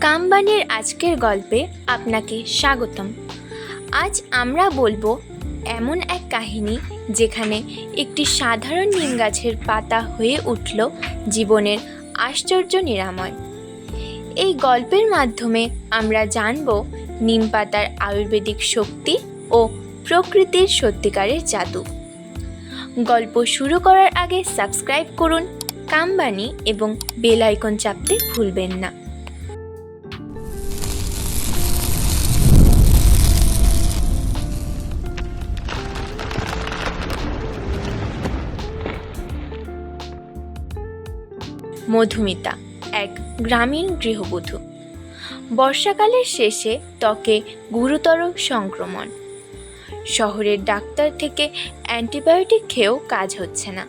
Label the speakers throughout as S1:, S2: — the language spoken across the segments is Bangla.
S1: কামবানির আজকের গল্পে আপনাকে স্বাগতম। আজ আমরা বলব এমন এক কাহিনী যেখানে একটি সাধারণ নিম গাছের পাতা হয়ে উঠল জীবনের আশ্চর্য নিরাময়। এই গল্পের মাধ্যমে আমরা জানব নিম পাতার আয়ুর্বেদিক শক্তি ও প্রকৃতির সত্যিকারের জাদু। গল্প শুরু করার আগে সাবস্ক্রাইব করুন কামবানি এবং বেল আইকন চাপতে ভুলবেন না। মধুমিতা, এক গ্রামীণ গৃহবধূ। বর্ষাকালের শেষে ত্বকে গুরুতর সংক্রমণ। শহরের ডাক্তার থেকে অ্যান্টিবায়োটিক খেয়েও কাজ হচ্ছে না।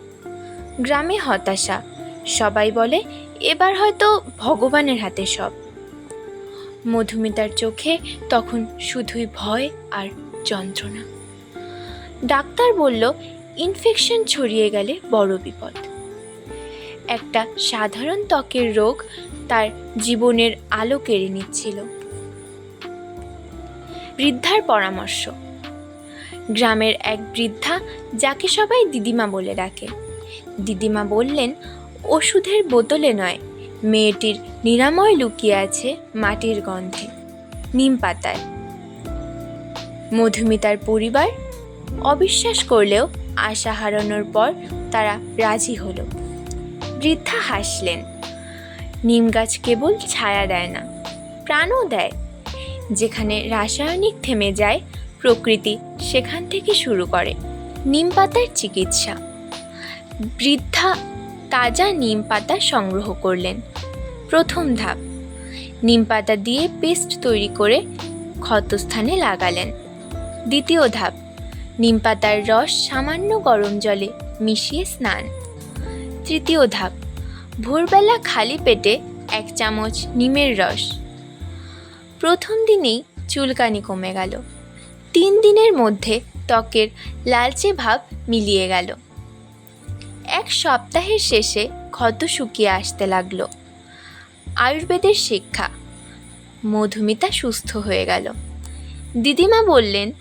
S1: গ্রামে হতাশা, সবাই বলে, এবার হয়তো ভগবানের হাতে সব। মধুমিতার চোখে তখন শুধুই ভয় আর যন্ত্রণা। ডাক্তার বলল, ইনফেকশন ছড়িয়ে গেলে বড় বিপদ। একটা সাধারণ ত্বকের রোগ তার জীবনের আলো কেড়ে নিচ্ছিল। বৃদ্ধার পরামর্শ, গ্রামের এক বৃদ্ধা যাকে সবাই দিদিমা বলে ডাকে। দিদিমা বললেন, ওষুধের বোতলে নয়, মেয়েটির নিরাময় লুকিয়ে আছে মাটির গন্ধে, নিম পাতায়। মধুমিতার পরিবার অবিশ্বাস করলেও আশা হারানোর পর তারা রাজি হলো। বৃদ্ধা হাসলেন। নিম গাছ কেবল ছায়া দেয় না, প্রাণও দেয়। যেখানে রাসায়নিক থেমে যায়, প্রকৃতি সেখান থেকে শুরু করে, নিম পাতার চিকিৎসা। বৃদ্ধা তাজা নিম পাতা সংগ্রহ করলেন। প্রথম ধাপ, নিম পাতা দিয়ে পেস্ট তৈরি করে ক্ষতস্থানে লাগালেন। দ্বিতীয় ধাপ, নিম পাতার রস সামান্য গরম জলে মিশিয়ে স্নান। তৃতীয় ধাপ, ভোরবেলা খালি পেটে এক চামচ নিমের রস। প্রথম দিনেই চুলকানি কমে গেল। তিন দিনের মধ্যে ত্বকের লালচে ভাব মিলিয়ে গেল। এক সপ্তাহের শেষে ক্ষত শুকিয়ে আসতে লাগল। আয়ুর্বেদের শিক্ষা, মধুমিতা সুস্থ হয়ে গেল। দিদিমা বললেন,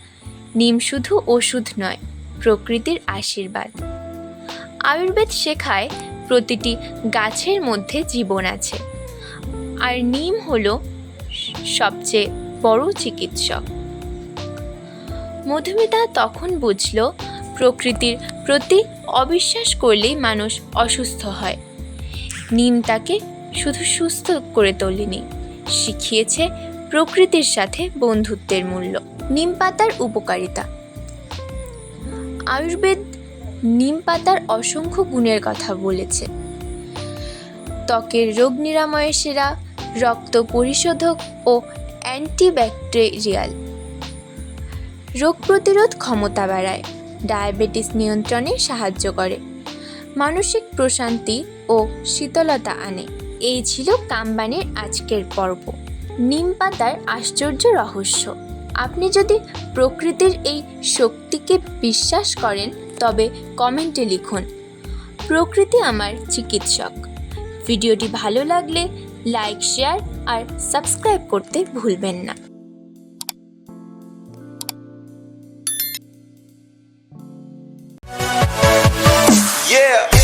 S1: নিম শুধু ওষুধ নয়, প্রকৃতির আশীর্বাদ। আয়ুর্বেদ শেখায় প্রতিটি গাছের মধ্যে জীবন আছে। আর নিম হল সবচেয়ে বড় চিকিৎসক। মধুমিতা তখন বুঝল, প্রকৃতির প্রতি অবিশ্বাস করলেই মানুষ অসুস্থ হয়। নিম তাকে শুধু সুস্থ করে তোলেনি, শিখিয়েছে প্রকৃতির সাথে বন্ধুত্বের মূল্য। নিম পাতার উপকারিতা। আয়ুর্বেদ নিম পাতার অসংখ্য গুণের কথা বলেছে। ত্বকের রোগ নিরাময়ের সেরা, রক্ত পরিশোধক ও অ্যান্টিব্যাকটেরিয়াল। রোগ প্রতিরোধ ক্ষমতা বাড়ায়, ডায়াবেটিস নিয়ন্ত্রণে সাহায্য করে। মানসিক প্রশান্তি ও শীতলতা আনে। এই ছিল কামবানের আজকের পর্ব। নিম পাতার আশ্চর্য রহস্য। আপনি যদি প্রকৃতির এই শক্তিকে বিশ্বাস করেন তবে কমেন্টে লিখুন, প্রকৃতি আমার চিকিৎসক ভিডিওটি ভালো লাগলে লাইক, শেয়ার আর সাবস্ক্রাইব করতে ভুলবেন না
S2: Yeah.